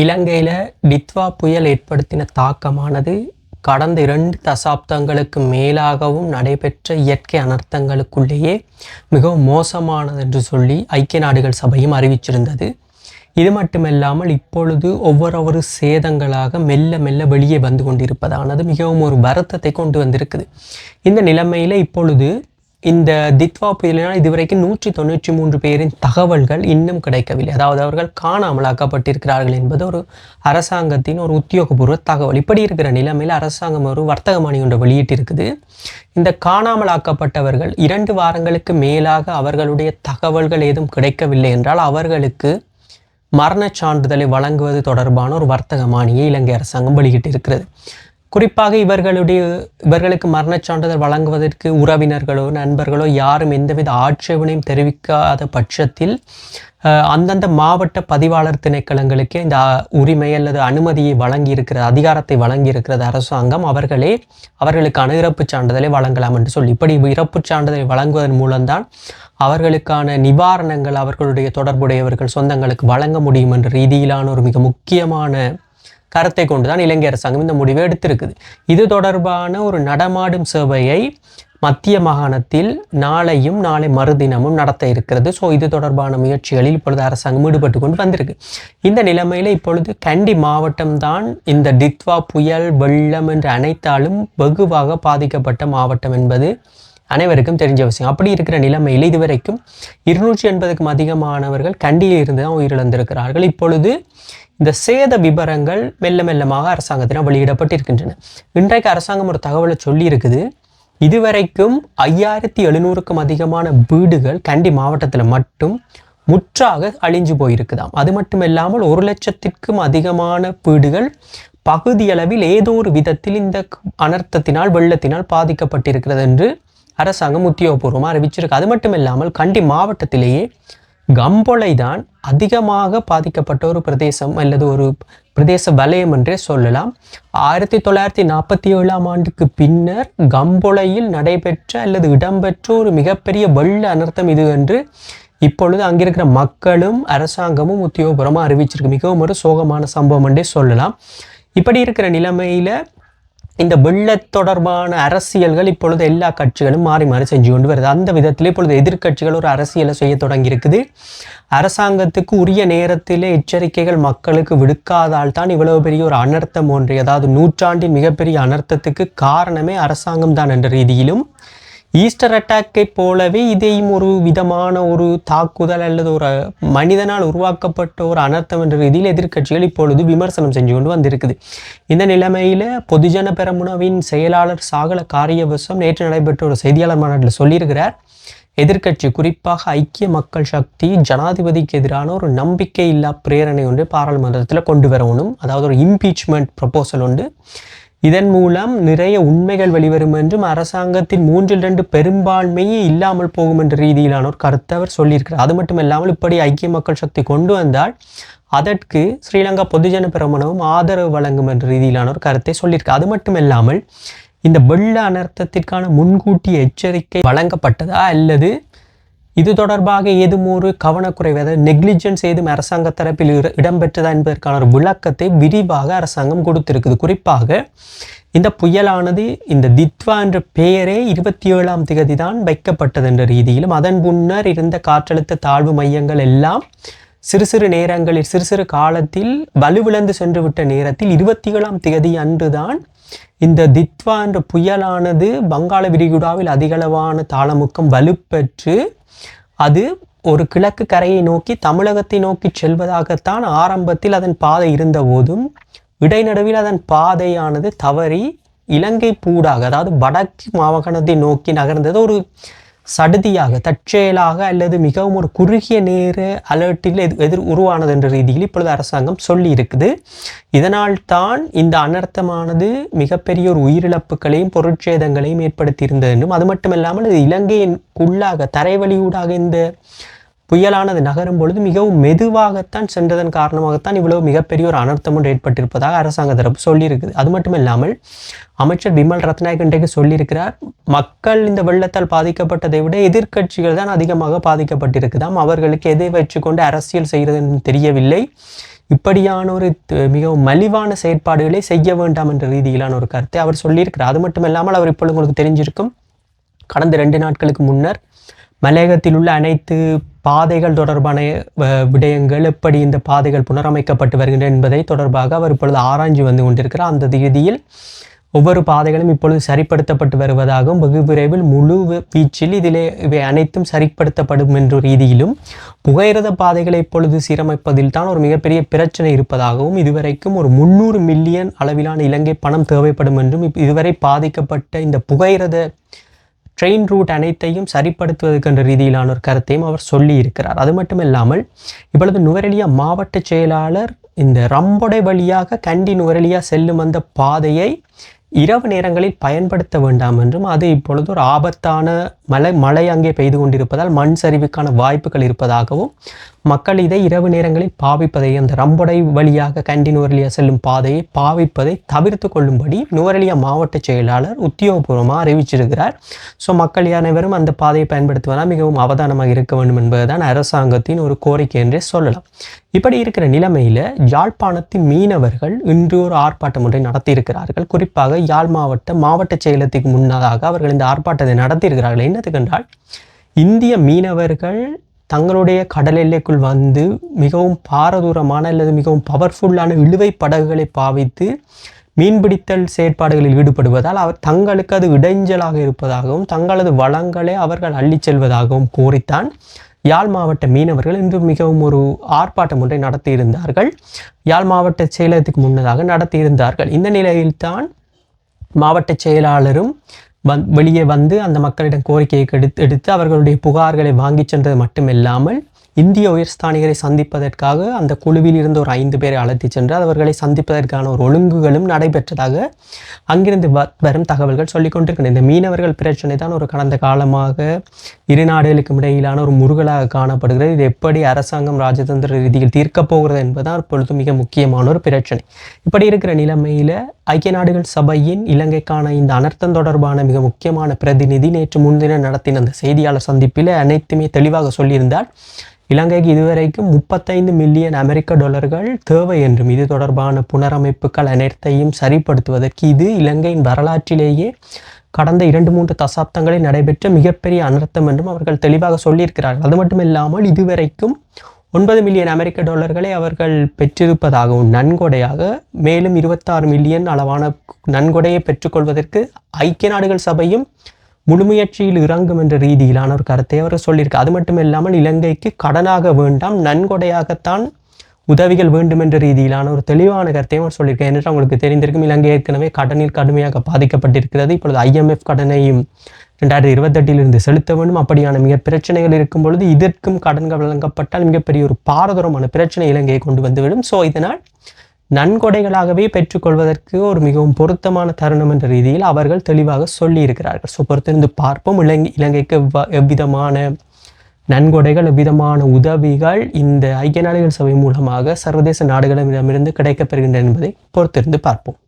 இலங்கையில் டித்வா புயல் ஏற்படுத்தின தாக்கமானது கடந்த இரண்டு தசாப்தங்களுக்கு மேலாகவும் நடைபெற்ற இயற்கை அனர்த்தங்களுக்குள்ளேயே மிகவும் மோசமானது என்று சொல்லி ஐக்கிய நாடுகள் சபையும் அறிவிச்சிருந்தது. இது மட்டுமல்லாமல் இப்பொழுது ஒவ்வொரு சேதங்களாக மெல்ல மெல்ல வெளியே வந்து கொண்டிருப்பதானது மிகவும் ஒரு வருத்தத்தை கொண்டு வந்திருக்குது. இந்த நிலைமையில் இப்பொழுது இந்த தித்வா புயலினால் இதுவரைக்கும் நூற்றி தொண்ணூற்றி மூன்று பேரின் தகவல்கள் இன்னும் கிடைக்கவில்லை. அதாவது அவர்கள் காணாமலாக்கப்பட்டிருக்கிறார்கள் என்பது ஒரு அரசாங்கத்தின் ஒரு உத்தியோகபூர்வ தகவல். இப்படி இருக்கிற நிலைமையில் அரசாங்கம் ஒரு வர்த்தக மணி ஒன்று வெளியிட்டிருக்குது. இந்த காணாமலாக்கப்பட்டவர்கள் இரண்டு வாரங்களுக்கு மேலாக அவர்களுடைய தகவல்கள் ஏதும் கிடைக்கவில்லை என்றால் அவர்களுக்கு மரணச் சான்றிதழை வழங்குவது தொடர்பான ஒரு வர்த்தக மானியை இலங்கை அரசாங்கம் வெளியிட்டிருக்கிறது. குறிப்பாக இவர்களுடைய இவர்களுக்கு மரணச் சான்றிதழ் வழங்குவதற்கு உறவினர்களோ நண்பர்களோ யாரும் எந்தவித ஆட்சேபனையும் தெரிவிக்காத பட்சத்தில் அந்தந்த மாவட்ட பதிவாளர் திணைக்களங்களுக்கே இந்த உரிமை அல்லது அனுமதியை வழங்கியிருக்கிற அதிகாரத்தை வழங்கி இருக்கிறது அரசாங்கம் அவர்களே அவர்களுக்கான இறப்பு சான்றிதழை வழங்கலாம் என்று சொல்லி இப்படி இறப்புச் சான்றிதழை வழங்குவதன் மூலம்தான் அவர்களுக்கான நிவாரணங்கள் அவர்களுடைய தொடர்புடையவர்கள் சொந்தங்களுக்கு வழங்க முடியும் என்ற ரீதியிலான ஒரு மிக முக்கியமான கருத்தை கொண்டுதான் இலங்கை அரசாங்கம் இந்த முடிவை எடுத்திருக்குது. இது தொடர்பான ஒரு நடமாடும் சேவையை மத்திய மாகாணத்தில் நாளையும் நாளை மறுதினமும் நடத்த இருக்கிறது. ஸோ இது தொடர்பான முயற்சிகளில் இப்பொழுது அரசாங்கம் ஈடுபட்டு கொண்டு வந்திருக்கு. இந்த நிலைமையில் இப்பொழுது கண்டி மாவட்டம்தான் இந்த டித்வா புயல் வெள்ளம் என்று அனைத்தாலும் வெகுவாக பாதிக்கப்பட்ட மாவட்டம் என்பது அனைவருக்கும் தெரிஞ்ச விஷயம். அப்படி இருக்கிற நிலைமையில் இதுவரைக்கும் இருநூற்றி எண்பதுக்கும் அதிகமானவர்கள் கண்டியில் இருந்து தான் உயிரிழந்திருக்கிறார்கள். இப்பொழுது இந்த சேத விபரங்கள் மெல்ல மெல்லமாக அரசாங்கத்தினால் வெளியிடப்பட்டிருக்கின்றன. இன்றைக்கு அரசாங்கம் ஒரு தகவலை சொல்லியிருக்குது. இதுவரைக்கும் ஐயாயிரத்தி எழுநூறுக்கும் அதிகமான வீடுகள் கண்டி மாவட்டத்தில் மட்டும் முற்றாக அழிஞ்சு போயிருக்குதாம். அது மட்டும் இல்லாமல் ஒரு லட்சத்திற்கும் அதிகமான வீடுகள் பகுதியளவில் ஏதோ ஒரு விதத்தில் இந்த அனர்த்தத்தினால் வெள்ளத்தினால் பாதிக்கப்பட்டிருக்கிறது என்று அரசாங்கம் உத்தியோகபூர்வமாக அறிவிச்சிருக்கு. அது மட்டும் இல்லாமல் கண்டி மாவட்டத்திலேயே கம்பொலை தான் அதிகமாக பாதிக்கப்பட்ட ஒரு பிரதேசம் அல்லது ஒரு பிரதேச வலயம் என்றே சொல்லலாம். ஆயிரத்தி தொள்ளாயிரத்தி நாற்பத்தி ஏழாம் ஆண்டுக்கு பின்னர் கம்பொலையில் நடைபெற்ற அல்லது இடம்பெற்ற ஒரு மிகப்பெரிய வெள்ள அனர்த்தம் இது என்று இப்பொழுது அங்கிருக்கிற மக்களும் அரசாங்கமும் உத்தியோகபூர்வமாக அறிவிச்சிருக்கு. மிகவும் ஒரு சோகமான சம்பவம் என்றே சொல்லலாம். இப்படி இருக்கிற நிலைமையில இந்த வெள்ள தொடர்பான அரசியல்கள் இப்பொழுது எல்லா கட்சிகளும் மாறி மாறி செஞ்சு கொண்டு வருது. அந்த விதத்தில் இப்பொழுது எதிர்க்கட்சிகள் ஒரு அரசியலை செய்ய தொடங்கியிருக்குது. அரசாங்கத்துக்கு உரிய நேரத்திலே எச்சரிக்கைகள் மக்களுக்கு விடுக்காதால் தான் இவ்வளவு பெரிய ஒரு அனர்த்தம் ஒன்று அதாவது நூற்றாண்டின் மிகப்பெரிய அனர்த்தத்துக்கு காரணமே அரசாங்கம் தான் என்ற ரீதியிலும் ஈஸ்டர் அட்டாக்கை போலவே இதையும் ஒரு விதமான ஒரு தாக்குதல் அல்லது ஒரு மனிதனால் உருவாக்கப்பட்ட ஒரு அனர்த்தம் என்ற ரீதியில் எதிர்க்கட்சிகள் இப்பொழுது விமர்சனம் செஞ்சு கொண்டு வந்திருக்குது. இந்த நிலைமையில் பொதுஜன பெரமுனவின் செயலாளர் சாகல காரியவசம் நேற்று நடைபெற்ற ஒரு செய்தியாளர் மாநாட்டில் சொல்லியிருக்கிறார் எதிர்க்கட்சி குறிப்பாக ஐக்கிய மக்கள் சக்தி ஜனாதிபதிக்கு எதிரான ஒரு நம்பிக்கை இல்லா பிரேரணை ஒன்று பாராளுமன்றத்தில் கொண்டு வரணும். அதாவது ஒரு இம்பீச்மெண்ட் ப்ரப்போசல் உண்டு. இதன் மூலம் நிறைய உண்மைகள் வெளிவரும் என்றும் அரசாங்கத்தின் மூன்றில் ரெண்டு பெரும்பான்மையே இல்லாமல் போகும் என்ற ரீதியிலான ஒரு கருத்தை அவர் சொல்லியிருக்கிறார். அது மட்டும் இல்லாமல் இப்படி ஐக்கிய மக்கள் சக்தி கொண்டு வந்தால் அதற்கு ஸ்ரீலங்கா பொதுஜன பிரமணமும் ஆதரவு வழங்கும் என்ற ரீதியிலான ஒரு கருத்தை சொல்லியிருக்கு அது மட்டும் இல்லாமல் இந்த வெள்ள அனர்த்தத்திற்கான முன்கூட்டிய எச்சரிக்கை வழங்கப்பட்டதா அல்லது இது தொடர்பாக ஏதும் ஒரு கவனக்குறைவு அதாவது நெக்லிஜென்ஸ் ஏதும் அரசாங்க தரப்பில் இடம்பெற்றதா என்பதற்கான ஒரு விளக்கத்தை விரிவாக அரசாங்கம் கொடுத்திருக்குது. குறிப்பாக இந்த புயலானது இந்த தித்வா என்ற பெயரே இருபத்தி ஏழாம் திகதி தான் வைக்கப்பட்டது என்ற ரீதியிலும் அதன் முன்னர் இருந்த காற்றழுத்த தாழ்வு மையங்கள் எல்லாம் சிறு சிறு நேரங்களில் சிறு சிறு காலத்தில் வலுவிழந்து சென்று விட்ட நேரத்தில் இருபத்தி ஏழாம் திகதி அன்றுதான் இந்த தித்வா என்ற புயலானது வங்காள விரிகுடாவில் அதிகளவான தாளமுக்கம் வலுப்பெற்று அது ஒரு கிழக்கு கரையை நோக்கி தமிழகத்தை நோக்கி செல்வதாகத்தான் ஆரம்பத்தில் அதன் பாதை இருந்த போதும் இடைநடுவில் அதன் பாதையானது தவறி இலங்கை பூடாக அதாவது வடக்கு மாகாணத்தை நோக்கி நகர்ந்தது. ஒரு சடுதியாக தற்செயலாக அல்லது மிகவும் ஒரு குறுகிய நேர அலர்ட்டில் எது எதிர் உருவானது என்ற ரீதியில் இப்பொழுது அரசாங்கம் சொல்லி இருக்குது இதனால் தான் இந்த அனர்த்தமானது மிகப்பெரிய ஒரு உயிரிழப்புகளையும் பொருட்சேதங்களையும் ஏற்படுத்தியிருந்தது என்றும் அது மட்டுமல்லாமல் இது இலங்கையின் உள்ளாக தரைவழியூடாக இந்த புயலானது நகரும் பொழுது மிகவும் மெதுவாகத்தான் சென்றதன் காரணமாகத்தான் இவ்வளவு மிகப்பெரிய ஒரு அனர்த்தம் ஒன்று ஏற்பட்டிருப்பதாக அரசாங்க தரப்பு சொல்லியிருக்குது. அது மட்டும் இல்லாமல் அமைச்சர் விமல் ரத்நாயக் இன்றைக்கு சொல்லியிருக்கிறார் மக்கள் இந்த வெள்ளத்தால் பாதிக்கப்பட்டதை விட எதிர்க்கட்சிகள் தான் அதிகமாக பாதிக்கப்பட்டிருக்குதாம். அவர்களுக்கு எதை வச்சுக்கொண்டு அரசியல் செய்கிறதுன்னு தெரியவில்லை. இப்படியான ஒரு மிகவும் மலிவான செயற்பாடுகளை செய்ய வேண்டாம் என்ற ரீதியிலான ஒரு கருத்தை அவர் சொல்லியிருக்கிறார். அது மட்டும் இல்லாமல் அவர் இப்பொழுது உங்களுக்கு தெரிஞ்சிருக்கும் கடந்த ரெண்டு நாட்களுக்கு முன்னர் மலையகத்தில் உள்ள அனைத்து பாதைகள் தொடர்பான விடயங்கள் எப்படி இந்த பாதைகள் புனரமைக்கப்பட்டு வருகின்றன என்பதை தொடர்பாக அவர் இப்பொழுது ஆராய்ஞ்சு வந்து கொண்டிருக்கிறார். அந்த தேதியில் ஒவ்வொரு பாதைகளும் இப்பொழுது சரிப்படுத்தப்பட்டு வருவதாகவும் வெகு விரைவில் முழு வீச்சில் இதிலே இவை அனைத்தும் சரிப்படுத்தப்படும் என்ற ரீதியிலும் புகையிரத பாதைகளை இப்பொழுது சீரமைப்பதில் தான் ஒரு மிகப்பெரிய பிரச்சனை இருப்பதாகவும் இதுவரைக்கும் ஒரு முந்நூறு மில்லியன் அளவிலான இலங்கை பணம் தேவைப்படும் என்றும் இதுவரை பாதிக்கப்பட்ட இந்த புகையிரத ட்ரெயின் ரூட் அனைத்தையும் சரிப்படுத்துவதற்கென்ற ரீதியிலான ஒரு கருத்தையும் அவர் சொல்லி இருக்கிறார் அது மட்டும் இல்லாமல் இப்பொழுது நுவரெலியா மாவட்ட செயலாளர் இந்த ரம்பொடை வழியாக கண்டி நுவரெலியா செல்லும் அந்த பாதையை இரவு நேரங்களில் பயன்படுத்த வேண்டாம் என்றும் அது இப்பொழுது ஒரு ஆபத்தான மழை மழை அங்கே பெய்து கொண்டிருப்பதால் மண் சரிவுக்கான வாய்ப்புகள் இருப்பதாகவும் மக்கள் இதை இரவு நேரங்களில் பாவிப்பதை அந்த ரம்பொடை வழியாக கண்டி நுவரலியா செல்லும் பாதையை பாவிப்பதை தவிர்த்து கொள்ளும்படி நுவரலியா மாவட்ட செயலாளர் உத்தியோகபூர்வமாக அறிவிச்சிருக்கிறார். ஸோ மக்கள் அனைவரும் அந்த பாதையை பயன்படுத்துவதால் மிகவும் அவதானமாக இருக்க வேண்டும் என்பதுதான் அரசாங்கத்தின் ஒரு கோரிக்கை என்றே சொல்லலாம். இப்படி இருக்கிற நிலைமையில் யாழ்ப்பாணத்தின் மீனவர்கள் இன்று ஒரு ஆர்ப்பாட்டம் ஒன்றை நடத்தியிருக்கிறார்கள். குறிப்பாக யாழ் மாவட்ட மாவட்ட செயலத்துக்கு முன்னதாக அவர்கள் இந்த ஆர்ப்பாட்டத்தை நடத்தியிருக்கிறார்கள் என்னதுக்கென்றால் இந்திய மீனவர்கள் தங்களுடைய கடல் எல்லைக்குள் வந்து மிகவும் பாரதூரமான அல்லது மிகவும் பவர்ஃபுல்லான இழுவை படகுகளை பாவித்து மீன்பிடித்தல் செயற்பாடுகளில் ஈடுபடுவதால் அவர் தங்களுக்கு அது இடைஞ்சலாக இருப்பதாகவும் தங்களது வளங்களை அவர்கள் அள்ளி செல்வதாகவும் கூறித்தான் யாழ் மாவட்ட மீனவர்கள் இன்று மிகவும் ஒரு ஆர்ப்பாட்டம் ஒன்றை நடத்தியிருந்தார்கள். யாழ் மாவட்ட செயலகத்துக்கு முன்னதாக நடத்தியிருந்தார்கள். இந்த நிலையில்தான் மாவட்ட செயலாளரும் வந் வெளியே வந்து அந்த மக்களிடம் கோரிக்கையை எடுத்து எடுத்து அவர்களுடைய புகார்களை வாங்கிச் சென்றது மட்டுமில்லாமல் இந்திய உயர்ஸ்தானிகரை சந்திப்பதற்காக அந்த குழுவில் இருந்து ஒரு ஐந்து பேரை அழைத்துச் சென்று அவர்களை சந்திப்பதற்கான ஒரு ஒழுங்குகளும் நடைபெற்றதாக அங்கிருந்து வ- வரும் தகவல்கள் சொல்லிக் கொண்டிருக்கின்றன. இந்த மீனவர்கள் பிரச்சனை தான் ஒரு கடந்த காலமாக இரு நாடுகளுக்கும் இடையிலான ஒரு முருகலாக காணப்படுகிறது. இது எப்படி அரசாங்கம் ராஜதந்திர ரீதியில் தீர்க்கப் போகிறது என்பதுதான் இப்பொழுது மிக முக்கியமான ஒரு பிரச்சனை. இப்படி இருக்கிற நிலைமையில் ஐக்கிய நாடுகள் சபையின் இலங்கைக்கான இந்த அனர்த்தம் தொடர்பான மிக முக்கியமான பிரதிநிதி நேற்று முன்தினம் நடத்தின அந்த செய்தியாளர் சந்திப்பில் அனைத்துமே தெளிவாக சொல்லியிருந்தார். இலங்கைக்கு இதுவரைக்கும் முப்பத்தைந்து மில்லியன் அமெரிக்க டாலர்கள் தேவை என்றும் இது தொடர்பான புனரமைப்புகள் அனைத்தையும் சரிப்படுத்துவதற்கு இது இலங்கையின் வரலாற்றிலேயே கடந்த இரண்டு மூன்று தசாப்தங்களில் நடைபெற்ற மிகப்பெரிய அனர்த்தம் என்றும் அவர்கள் தெளிவாக சொல்லியிருக்கிறார்கள். அது மட்டும் இல்லாமல் இதுவரைக்கும் ஒன்பது மில்லியன் அமெரிக்க டாலர்களை அவர்கள் பெற்றிருப்பதாகவும் நன்கொடையாக மேலும் இருபத்தாறு மில்லியன் அளவான நன்கொடையை பெற்றுக்கொள்வதற்கு ஐக்கிய நாடுகள் சபையும் முழுமுயற்சியில் இறங்கும் என்ற ரீதியிலான ஒரு கருத்தை அவர் சொல்லியிருக்கு அது மட்டும் இல்லாமல் இலங்கைக்கு கடனாக வேண்டாம் நன்கொடையாகத்தான் உதவிகள் வேண்டும் என்ற ரீதியிலான ஒரு தெளிவான கருத்தையும் அவர் சொல்லியிருக்கார். என்று உங்களுக்கு தெரிந்திருக்கும் இலங்கை ஏற்கனவே கடனில் கடுமையாக பாதிக்கப்பட்டிருக்கிறது. இப்பொழுது ஐஎம்எஃப் கடனையும் ரெண்டாயிரத்தி இருபத்தெட்டிலிருந்து செலுத்த வேண்டும். அப்படியான மிக பிரச்சனைகள் இருக்கும் பொழுது இதற்கும் கடன்கள் வழங்கப்பட்டால் மிகப்பெரிய ஒரு பாரதூரமான பிரச்சனை இலங்கையை கொண்டு வந்துவிடும் ஸோ இதனால் நன்கொடைகளாகவே பெற்றுக்கொள்வதற்கு ஒரு மிகவும் பொருத்தமான தருணம் என்ற ரீதியில் அவர்கள் தெளிவாக சொல்லியிருக்கிறார்கள். ஸோ பொறுத்திருந்து பார்ப்போம். இலங்கை இலங்கைக்கு எவ்விதமான நன்கொடைகள் எவ்விதமான உதவிகள் இந்த ஐக்கிய நாடுகள் சபை மூலமாக சர்வதேச நாடுகளிடமிருந்து கிடைக்கப்பெறுகின்றன என்பதை பொறுத்திருந்து பார்ப்போம்.